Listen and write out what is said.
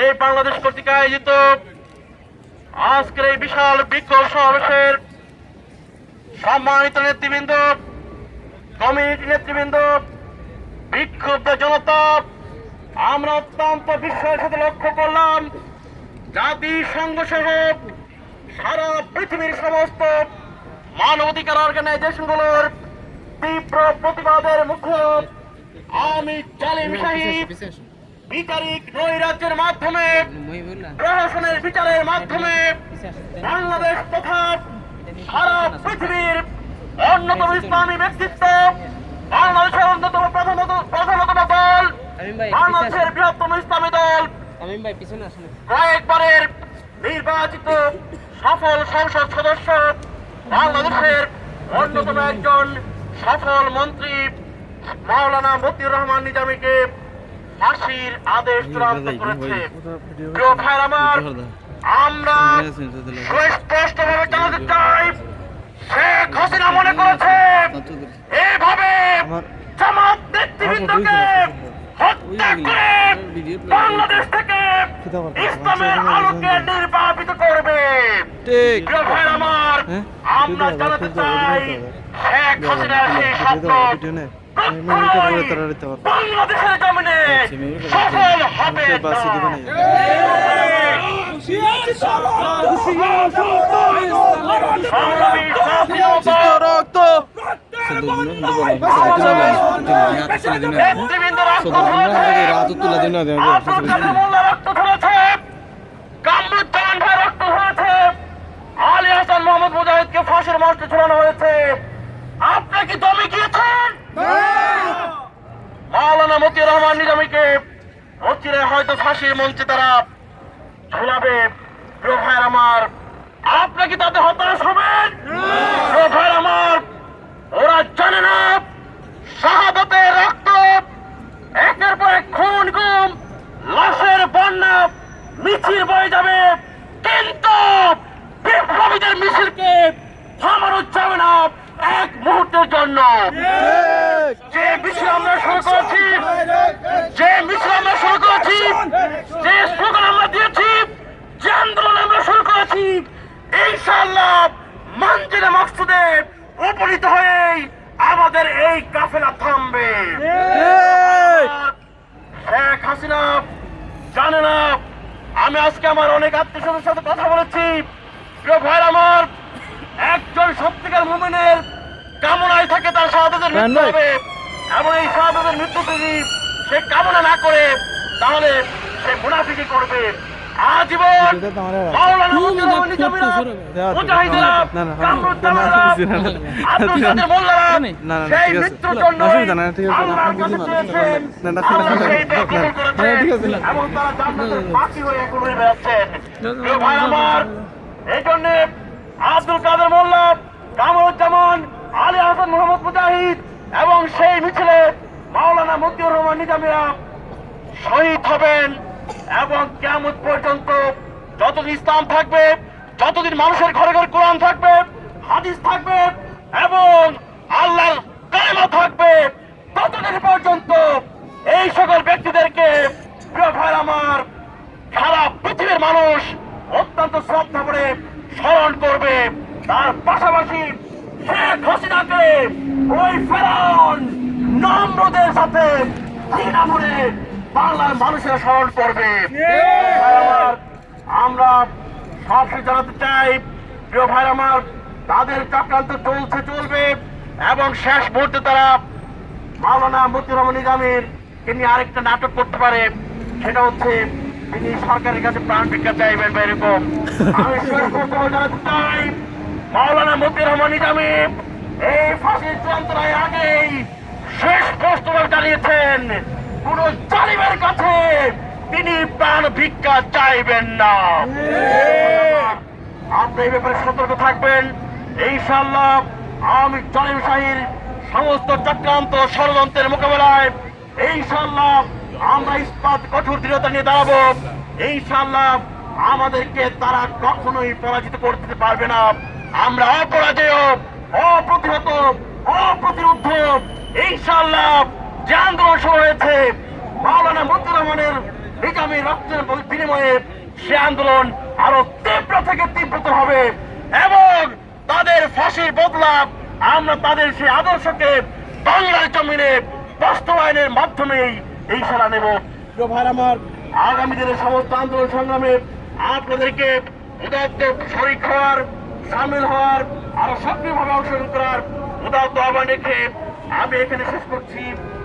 সেই বাংলাদেশ কর্তৃক আয়োজিত আজকের এই বিশাল বিক্ষোভ সমাবেশের সম্মানিত নেতৃবৃন্দ কমিউনিটি নেতৃবৃন্দ বিক্ষুব্ধ জনতা আমরা অত্যন্ত বিস্ময়ের সাথে লক্ষ্য করলাম জাতিসংঘ সহ সারা পৃথিবীর সমস্ত মানবাধিকার অর্গানাইজেশনগুলোর তীব্র প্রতিবাদের মুখে আমি জালিম সাহিব বিচারিক নৈরাজ্যের মাধ্যমে প্রশাসনের বিচারের মাধ্যমে বাংলাদেশ তথা সারা পৃথিবীর অন্যতম ইসলামী ব্যক্তিত্ব বাংলাদেশের অন্যতম প্রধানত প্রধানতম দল বাংলাদেশের বৃহত্তম ইসলামী দল। কয়েকবারের নির্বাচিত সফল সংসদ সদস্য বাংলাদেশের অন্যতম একজন সফল মন্ত্রী মাওলানা মতিউর রহমান নিজামীকে ফাঁসির আদেশ চূড়ান্ত করেছে। প্রিয় ভাইয়ের আমার আমরা সুস্পষ্ট ভাবে জানাতে চাই শেখ হাসিনা মনে করেছে এভাবে জামাত নেতৃবৃন্দকে হত্যা করে বাংলাদেশ থেকে ইসলামের আলোকে নির্বাপিত করবে। ঠিক। প্রিয় ভাইয়ের আমার হ্যাঁ? আমরা জানাতে চাই শেখ হাসিনার সেই স্বপ্ন। বাংলাদেশের জমিনে সফল কি মাওলানা মতিউর রহমান নিজামীকে অচিরে হয়তো ফাঁসির মঞ্চে তারা ঝুলাবে। প্রিয় ভাইয়ের আমার, আপনি কি তাতে হতাশ হবেন? প্রিয় ভাইয়ের আমার, ওরা জানে না। শাহাদতের রক্ত, একের পর এক খুন গুম, লাশের বন্যা মিছিল বয়ে যাবে। কিন্তু বিপ্লবীদের মিছিলকে থামানো যাবে না এক মুহূর্তের জন্য যে মিছিল আমরা শুরু করেছি যে মিছিল আমরা শুরু করেছি যে স্লোগান আমরা দিয়েছি যে আন্দোলন আমরা শুরু করেছি ইনশাআল্লাহ মঞ্জিলে মকসুদে উপনীত হয়েই আমাদের এই কাফেলা থামবে। শেখ হাসিনা জানে না আমি আজকে আমার অনেক আত্মীয় সাথে কথা বলেছি। প্রিয় ভাইয়ের আমার একজন সত্যিকার মুমিনের কামনায় থাকে তার শাহাদাতের মৃত্যু হবে। এবং এই শাহাদাতের মৃত্যু যদি সে কামনা না করে তাহলে সে মুনাফিকি করবে। আজীবন হয়ে এই জন্যে আব্দুল কাদের মোল্লা কামরুজ্জামান আলী হাসান মোহাম্মদ মুজাহিদ এবং সেই মিছিলে মাওলানা মতিউর রহমান নিজামীরা শহীদ হবেন এবং কেমন পর্যন্ত যতদিন ইসলাম থাকবে, যতদিন মানুষের ঘরে ঘরে কোরআন থাকবে, হাদিস থাকবে এবং আল্লাহর কালেমা থাকবে, ততদিন পর্যন্ত এই সকল ব্যক্তিদেরকে ভাই আমার, সারা পৃথিবীর মানুষ অত্যন্ত শ্রদ্ধা করে স্মরণ করবে। তার পাশাপাশি শেখ হাসিনাকে ওই ফেরাউন নম্রদের সাথে করে বাংলার মানুষেরা স্মরণ করবে। আমরা সবশেষ জানাতে চাই। প্রিয় ভাই আমার তাদের চক্রান্ত চলছে চলবে। এবং শেষ মুহূর্তে তারা মাওলানা মতিউর রহমান নিজামের তিনি আরেকটা নাটক করতে পারে। সেটা হচ্ছে তিনি সরকারের কাছে প্রাণ ভিক্ষা চাইবেন বা এরকম। আমি জানাতে চাই মাওলানা মতিউর রহমান নিজামী এই ফাঁসির চূড়ান্ত আগেই শেষ স্পষ্টভাবে জানিয়েছেন। কোন জালিমের কাছে তিনি প্রাণ ভিক্ষা চাইবেন না। আপনি এই ব্যাপারে সতর্ক থাকবেন। ইনশাআল্লাহ আমি জলিম শাহীর সমস্ত চক্রান্ত ষড়যন্ত্রের মোকাবেলায় ইনশাআল্লাহ আমরা ইস্পাত কঠোর দৃঢ়তা নিয়ে দাঁড়াবো। ইনশাআল্লাহ আমাদেরকে তারা কখনোই পরাজিত করতে পারবে না। আমরা অপরাজেয়, অপ্রতিহত, অপ্রতিরুদ্ধ, ইনশাআল্লাহ যে আন্দোলন শুরু হয়েছে। মাওলানা মতিউর রহমানের নিজামী রক্তের বিনিময়ে সে আন্দোলন আরও তীব্র থেকে তীব্রতর হবে এবং তাদের ফাঁসির বদলা আমরা তাদের সেই আদর্শকে বাংলার জমিনে বাস্তবায়নের মাধ্যমেই এই সারা নেব। ভাই আমার, আগামী দিনের সমস্ত আন্দোলন সংগ্রামে আপনাদেরকে উদাত্ত শরিক হওয়ার, সামিল হওয়ার, আরও সক্রিয়ভাবে অংশগ্রহণ করার উদাত্ত আহ্বান রেখে আমি এখানে শেষ করছি।